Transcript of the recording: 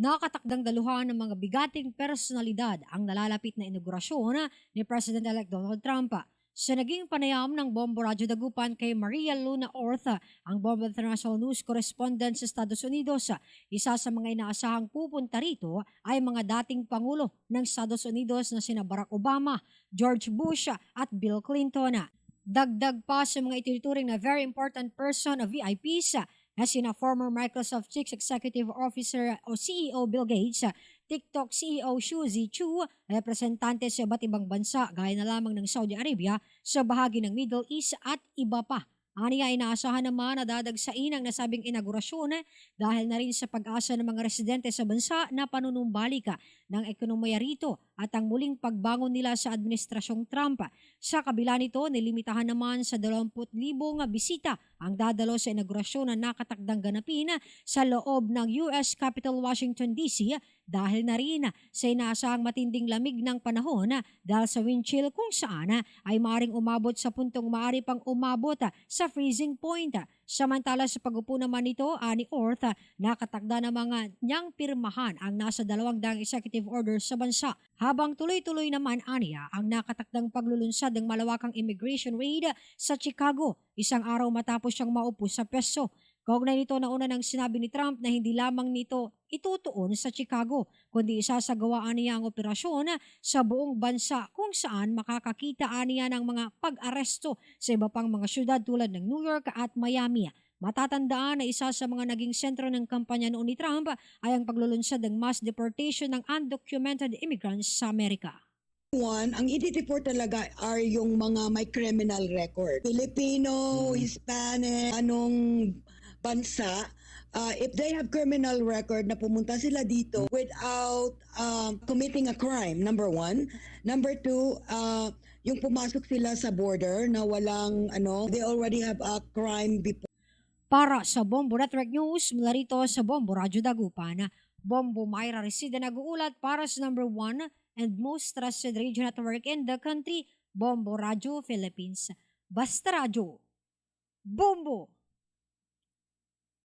Nakatakdang daluhan ng mga bigating personalidad ang nalalapit na inaugurasyon ni President-elect Donald Trump. Sa naging panayam ng Bombo Radyo Dagupan kay Maria Luna Ortha, ang Bombo International News Correspondent sa Estados Unidos, isa sa mga inaasahang pupunta rito ay mga dating Pangulo ng Estados Unidos na sina Barack Obama, George Bush at Bill Clinton. Dagdag pa sa mga itinuturing na very important person o VIPs na sina former Microsoft Chief Executive Officer o CEO Bill Gates, TikTok CEO Xu Zichu, representante sa iba't ibang bansa gaya na lamang ng Saudi Arabia sa bahagi ng Middle East at iba pa. Aniya inaasahan naman na dadagsain ang nasabing inaugurasyon dahil na rin sa pag-asa ng mga residente sa bansa na panunumbalik ng ekonomiya rito at ang muling pagbangon nila sa administrasyong Trump. Sa kabila nito, nilimitahan naman sa 20,000 bisita ang dadalo sa inaugurasyon na nakatakdang ganapin sa loob ng US Capital Washington DC dahil na rin sa inaasahang matinding lamig ng panahon dahil sa wind chill kung saan ay maaring umabot sa puntong maaari pang umabot sa freezing point. Samantala sa pagupo naman nito, ani Orth, nakatakda ng mga niyang pirmahan ang nasa dalawang daang executive orders sa bansa. Habang tuloy-tuloy naman aniya ang nakatakdang paglulunsad ng malawakang immigration raid sa Chicago, isang araw matapos siyang maupo sa peso. Kaugnay nito na una nang sinabi ni Trump na hindi lamang nito itutuon sa Chicago, kundi isasagawaan niya ang operasyon sa buong bansa kung saan makakakita niya ng mga pag-aresto sa iba pang mga syudad tulad ng New York at Miami. Matatandaan na isa sa mga naging sentro ng kampanya noon ni Trump ay ang paglulunsad ng mass deportation ng undocumented immigrants sa Amerika. One, ang i-deport talaga are yung mga may criminal record. Filipino, Hispanic, anong bansa, uh, if they have criminal record na pumunta sila dito without um, committing a crime, number one. Number two, uh, yung pumasok sila sa border na walang, ano, they already have a crime before. Para sa Bombo Network News, mula rito sa Bombo Radyo Dagupan, Bombo Mayra Resida nag-uulat para sa number one and most trusted radio network in the country, Bombo Radyo Philippines. Basta Radyo. Bombo!